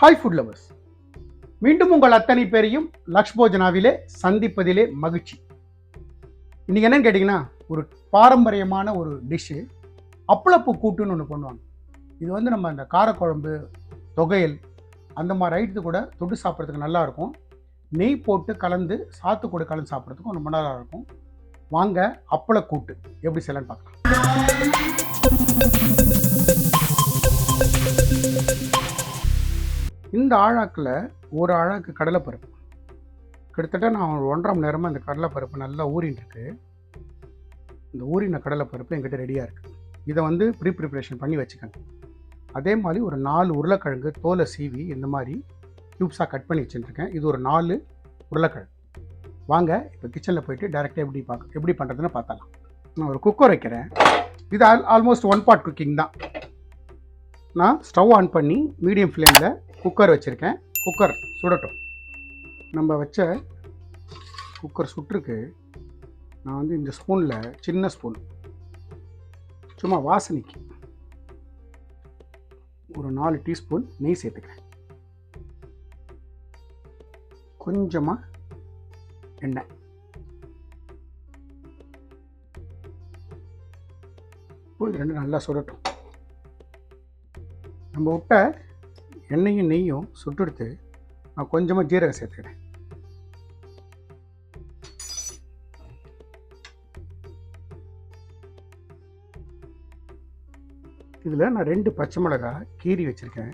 Hi food lovers மீண்டும் உங்கள் அத்தனை பேரையும் லக்ஷ் போஜனாவிலே சந்திப்பதிலே மகிழ்ச்சி. இன்றைக்கி என்னன்னு கேட்டிங்கன்னா ஒரு பாரம்பரியமான ஒரு டிஷ்ஷு அப்பளப்பு கூட்டுன்னு ஒன்று பண்ணுவாங்க. இது வந்து நம்ம அந்த காரக்குழம்பு தொகையல் அந்த மாதிரி ஐட்டத்து கூட தொட்டு சாப்பிட்றதுக்கு நல்லாயிருக்கும் நெய் போட்டு கலந்து சாத்து கூட கலந்து சாப்பிட்றதுக்கும் ரொம்ப நல்லா இருக்கும். வாங்க அப்பளக்கூட்டு எப்படி செய்யலான்னு பார்க்கலாம். இந்த ஆழாக்கில் ஒரு ஆழாக்கு கடலைப்பருப்பு. கிட்டத்தட்ட நான் ஒரு ஒன்றரை மணி நேரமாக இந்த கடலைப்பருப்பு நல்லா ஊறின்ட்டுருக்கு இந்த ஊறின கடலைப்பருப்பு என்கிட்ட ரெடியாக இருக்குது இதை வந்து ப்ரீ ப்ரிப்ரேஷன் பண்ணி வச்சுக்கோங்க. அதே மாதிரி ஒரு நாலு உருளைக்கிழங்கு தோலை சீவி இந்த மாதிரி க்யூப்ஸாக கட் பண்ணி வச்சுருக்கேன் இது ஒரு நாலு உருளைக்கிழங்கு. வாங்க இப்போ கிச்சனில் போயிட்டு டேரெக்டாக எப்படி பார்க்க எப்படி பண்ணுறதுன்னு பார்த்தலாம் நான் ஒரு குக்கர் வைக்கிறேன். இது all almost one part cooking தான். நான் ஸ்டவ் ஆன் பண்ணி மீடியம் ஃப்ளேமில் குக்கர் வச்சுருக்கேன். குக்கர் சுடட்டும். நம்ம வச்ச குக்கர் சுட்டுருக்கு. நான் வந்து இந்த ஸ்பூனில் சின்ன ஸ்பூன் சும்மா வாசனைக்கு. ஒரு நாலு டீஸ்பூன் நெய் சேர்த்துக்கிறேன். கொஞ்சமாக எண்ணெய். இப்போ இது ரெண்டும் நல்லா சுடட்டும். நம்ம விட்ட எண்ணெயும் நெய்யும் சுட்டெடுத்து நான் கொஞ்சமாக ஜீரகம் சேர்த்துக்கிறேன். இதில் நான் ரெண்டு பச்சை மிளகா கீறி வச்சுருக்கேன்.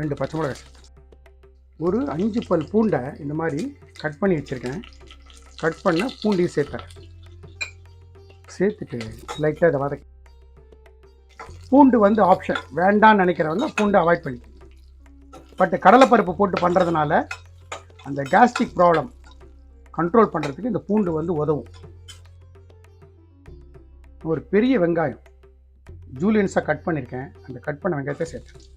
ரெண்டு பச்சை மிளகாய் ஒரு அஞ்சு பல் பூண்டை இந்த மாதிரி கட் பண்ணி வச்சுருக்கேன். கட் பண்ண பூண்டையும் சேர்த்தேன் சேர்த்துட்டு லைட்டாக இதை வதக்கி பூண்டு வந்து ஆப்ஷன் வேண்டாம்னு நினைக்கிறவங்க பூண்டு அவாய்ட் பண்ணிக்கணும் பட் கடலைப்பருப்பு போட்டு பண்ணுறதுனால அந்த கேஸ்ட்ரிக் ப்ராப்ளம் கண்ட்ரோல் பண்ணுறதுக்கு இந்த பூண்டு வந்து உதவும். ஒரு பெரிய வெங்காயம் ஜூலியன்ஸாக கட் பண்ணியிருக்கேன் அந்த கட் பண்ண வெங்காயத்தை சேர்த்தேன்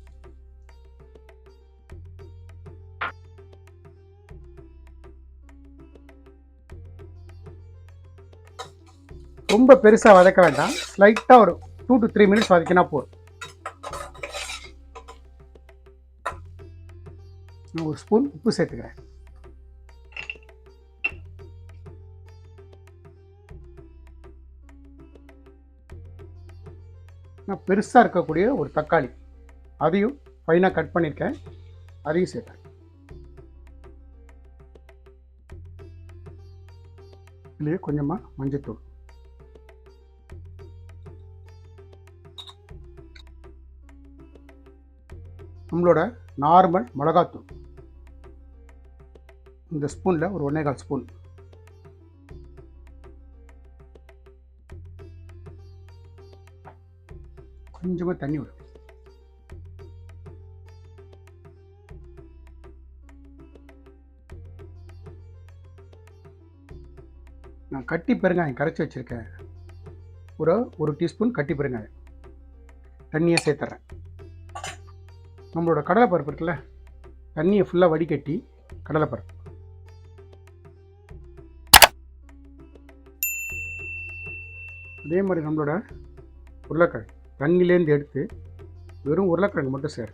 ரொம்ப பெருசாக வதக்க வேண்டாம். ஸ்லைட்டாக ஒரு டூ டு த்ரீ மினிட்ஸ் வதக்கினா போதும். ஒரு ஸ்பூன் உப்பு சேர்த்துக்கிறேன். நான் பெருசாக இருக்கக்கூடிய ஒரு தக்காளி. அதையும் ஃபைனாக கட் பண்ணியிருக்கேன் அதையும் சேர்த்தேன் இதுலேயே கொஞ்சமாக மஞ்சத்தூள். நம்மளோட நார்மல் மிளகாத்தூள். இந்த ஸ்பூனில் ஒரு ஒன்றே கால் ஸ்பூன். கொஞ்சமாக தண்ணி விடும் நான் கட்டி பெருங்காயம் கரைச்சி வச்சுருக்கேன். ஒரு ஒரு டீஸ்பூன் கட்டி பெருங்காயம். தண்ணியை சேர்த்துறேன். நம்மளோட கடலைப்பருப்பு இருக்குல்ல தண்ணியை ஃபுல்லாக வடிகட்டி கடலைப்பருப்பு. அதே மாதிரி நம்மளோட உருளைக்கிழங்கு. தண்ணிலேருந்து எடுத்து வெறும் உருளைக்கிழங்கு மட்டும் சேர்.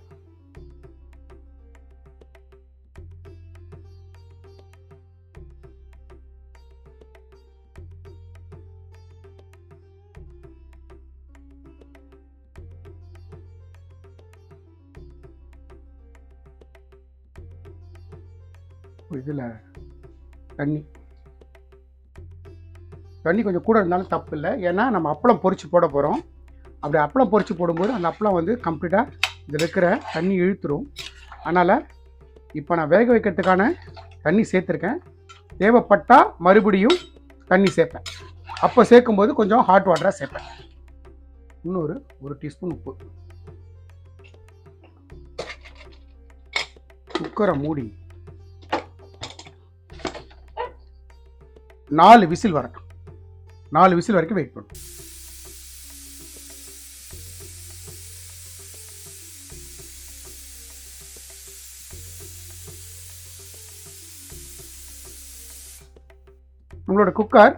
இதில் தண்ணி. தண்ணி கொஞ்சம் கூட இருந்தாலும் தப்பு இல்லை ஏன்னா நம்ம அப்பளம் பொறிச்சு போட போகிறோம் அப்படி அப்பளம் பொறிச்சு போடும்போது அந்த அப்பளம் வந்து கம்ப்ளீட்டாக இதில் இருக்கிற தண்ணி இழுத்துரும். அதனால் இப்போ நான் வேக வைக்கிறதுக்கான தண்ணி சேர்த்துருக்கேன். தேவைப்பட்டால் மறுபடியும் தண்ணி சேர்ப்பேன். அப்போ சேர்க்கும்போது கொஞ்சம் ஹாட் வாட்டராக சேர்ப்பேன். இன்னொரு ஒரு டீஸ்பூன் உப்பு. குக்கரை மூடி நாலு விசில் வரட்டும். நாலு விசில் வரைக்கும் வெயிட் பண்ணும் நம்மளோட குக்கர்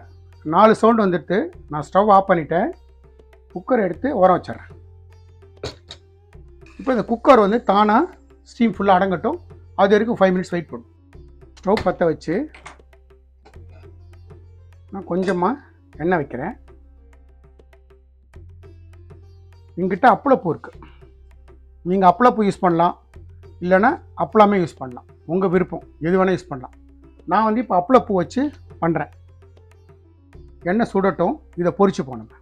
நாலு சவுண்ட் வந்துட்டு நான் ஸ்டவ் ஆஃப் பண்ணிட்டேன். குக்கர் எடுத்து உரம் வச்சிட்றேன். இப்போ இந்த குக்கர் வந்து தானாக ஸ்டீம் ஃபுல்லாக அடங்கட்டும். அது வரைக்கும் ஃபைவ் மினிட்ஸ் வெயிட் பண்ணும் ஸ்டவ் பற்ற வச்சு நான் கொஞ்சமாக எண்ணெய் வைக்கிறேன். எங்கிட்ட அப்பளப்பூ இருக்குது நீங்கள் அப்பளப்பூ யூஸ் பண்ணலாம். இல்லைன்னா அப்பளமே யூஸ் பண்ணலாம். உங்கள் விருப்பம். எது வேணால் யூஸ் பண்ணலாம். நான் வந்து இப்போ அப்பளப்பூ வச்சு பண்ணுறேன் எண்ணெய் சுடட்டும். இதை பொறிச்சு போனோம்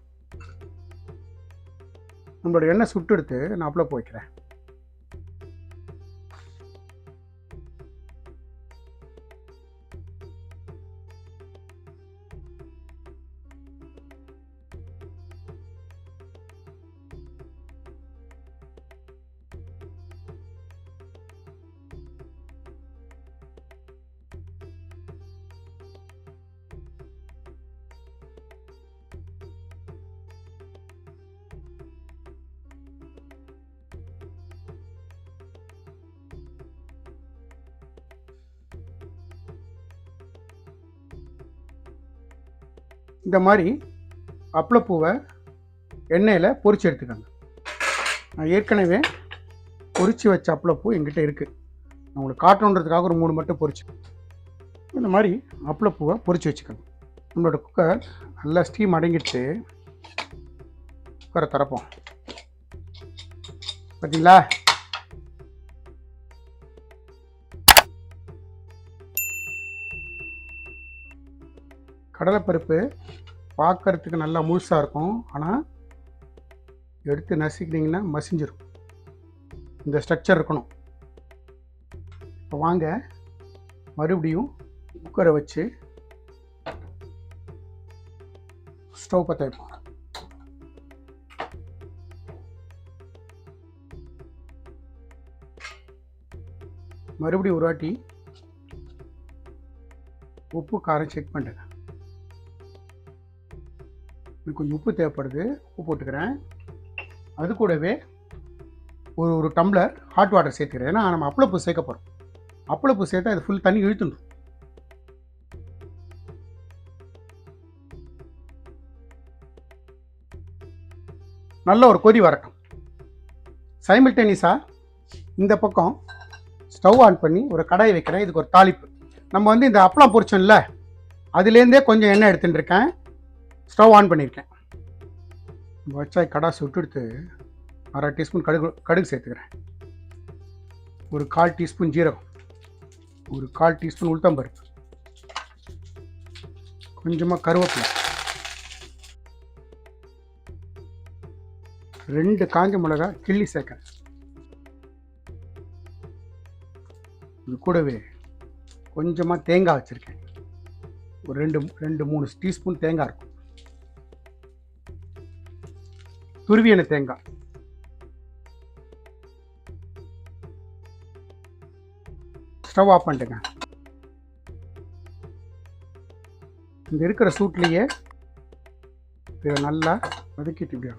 நம்மளோட எண்ணெய் சுட்டு எடுத்து நான் அப்பளப்பூ வைக்கிறேன். இந்த மாதிரி அப்பளப்பூவை எண்ணெயில் பொறிச்சு எடுத்துக்கோங்க. நான் ஏற்கனவே பொறிச்சு வச்ச அப்பளப்பூ எங்கிட்ட இருக்குது நான் உங்களுக்கு காட்டணுன்றதுக்காக ஒரு மூணு மட்டும் பொறிச்சு இந்த மாதிரி அப்பளப்பூவை பொறிச்சு வச்சுக்கோங்க. நம்மளோட குக்கர் நல்லா ஸ்டீம் அடங்கிட்டு குக்கரை திறப்போம். பார்த்தீங்களா கடலைப்பருப்பு பார்க்கறதுக்கு நல்லா முழுசாக இருக்கும். ஆனால் எடுத்து நசுக்கினீங்கன்னா மசிஞ்சிடும் இந்த ஸ்ட்ரக்சர் இருக்கணும். இப்போ வாங்க. மறுபடியும் குக்கரை வச்சு ஸ்டவ் பற்ற வைப்போம். மறுபடியும் ஒரு வாட்டி உப்பு காரம் செக் பண்ணுங்க எனக்கு கொஞ்சம் உப்பு தேவைப்படுது. உப்பு போட்டுக்கிறேன். அது கூடவே ஒரு ஒரு டம்ளர் ஹாட் வாட்டர் சேர்த்துக்கிறேன். ஏன்னா நம்ம அப்பளப்பூ சேர்க்க போகிறோம் அப்பளப்பூ சேர்த்தா இது ஃபுல் தண்ணி இழுத்துடும். நல்ல ஒரு கொதி வரட்டும். சைமில்டேனியஸாக இந்த பக்கம் ஸ்டவ் ஆன் பண்ணி ஒரு கடாய் வைக்கிறேன். இதுக்கு ஒரு தாளிப்பு. நம்ம வந்து இந்த அப்பளம் பொரிச்சோம்ல அதுலேருந்தே கொஞ்சம் எண்ணெய் எடுத்துட்டுருக்கேன் ஸ்டவ் ஆன் பண்ணியிருக்கேன். வச்சா கடா சுட்டுடுத்து அரை டீஸ்பூன் கடுகு கடுகு சேர்த்துக்கிறேன். ஒரு கால் டீஸ்பூன் ஜீரகம் ஒரு கால் டீஸ்பூன் உளுத்தம்பருப்பு கொஞ்சமாக கருவேப்பிலை ரெண்டு காஞ்ச மிளகா கிள்ளி சேர்க்கிறேன். இது கூடவே கொஞ்சமாக தேங்காய் வச்சுருக்கேன். ஒரு ரெண்டு ரெண்டு மூணு டீஸ்பூன் தேங்காய் இருக்கும். துருவியன தேங்காய். ஸ்டவ் ஆஃப் பண்ணிட்டுங்க இந்த இருக்கிற சூட்லேயே இதை நல்லா வதக்கிட்டு இப்படியா.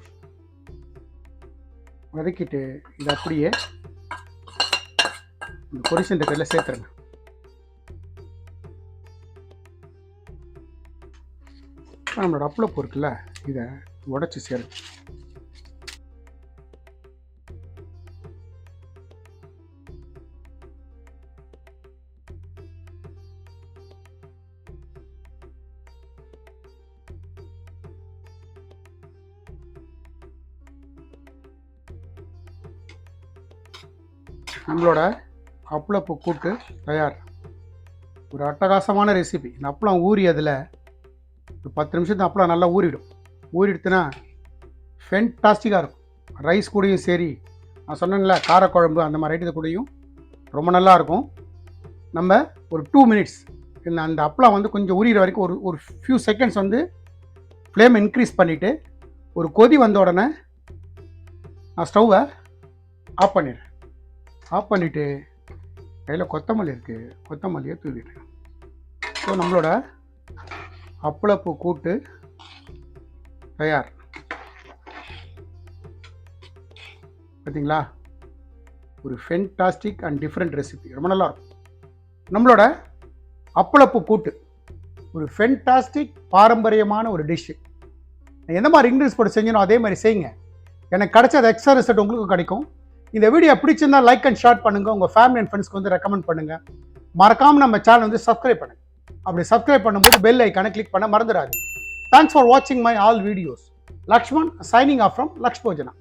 வதக்கிட்டு இதை அப்படியே இந்த பொரிசன் கையில் சேர்த்துருங்க. நம்மளோட அப்பளப்பூ இருக்குல்ல இதை உடச்சி சேரும் நம்மளோட அப்பளப்பூ கூட்டு தயார். ஒரு அட்டகாசமான ரெசிபி இந்த அப்பளம் ஊறி அதில் ஒரு பத்து நிமிஷத்து அப்பளம் நல்லா ஊறிடும். ஊறிடுத்துனா ஃபென்டாஸ்டிக்காக இருக்கும். ரைஸ் கூடயும் சரி நான் சொன்னேன்ல காரக்குழம்பு அந்த மாதிரி ஐட்டத்து கூடயும் ரொம்ப நல்லா இருக்கும். நம்ம ஒரு டூ மினிட்ஸ் இந்த அந்த அப்பளம் வந்து கொஞ்சம் உரிகிற வரைக்கும் ஒரு ஒரு ஃபியூ செகண்ட்ஸ் வந்து ஃப்ளேம் இன்க்ரீஸ் பண்ணிவிட்டு ஒரு கொதி வந்த உடனே நான் ஸ்டவ்வை ஆஃப் பண்ணிடுறேன். ஆஃப் பண்ணிவிட்டு கையில் கொத்தமல்லி இருக்குது கொத்தமல்லியை தூவிடுறேன் ஸோ நம்மளோட அப்பளப்பூ கூட்டு தயார். பார்த்தீங்களா ஒரு ஃபென்டாஸ்டிக் அண்ட் டிஃப்ரெண்ட் ரெசிபி ரொம்ப நல்லா இருக்கும். நம்மளோட அப்பளப்பூ கூட்டு. ஒரு ஃபென்டாஸ்டிக் பாரம்பரியமான ஒரு டிஷ்ஷு எந்த மாதிரி இங்கிலீஷ் போட்டு செஞ்சனோ அதே மாதிரி செய்யுங்க. எனக்கு கிடைச்ச அது எக்ஸ்ட்ரா ரிசல்ட் உங்களுக்கும் கிடைக்கும். இந்த வீடியோ பிடிச்சிருந்தா லைக் அண்ட் ஷேர் பண்ணுங்க. உங்க ஃபேமிலி அண்ட் ஃப்ரெண்ட்ஸ்க்கு வந்து ரெக்கமெண்ட் பண்ணுங்க. மறக்காம நம்ம சேனல் வந்து சப்ஸ்கிரைப் பண்ணுங்கள் அப்படி சப்ஸ்கிரைப் பண்ணும்போது பெல் ஐக்கானை கிளிக் பண்ண மறந்துடாது தேங்க்ஸ் ஃபார் வாட்சிங் my all videos Lakshman signing off from லக்ஷ்போஜனா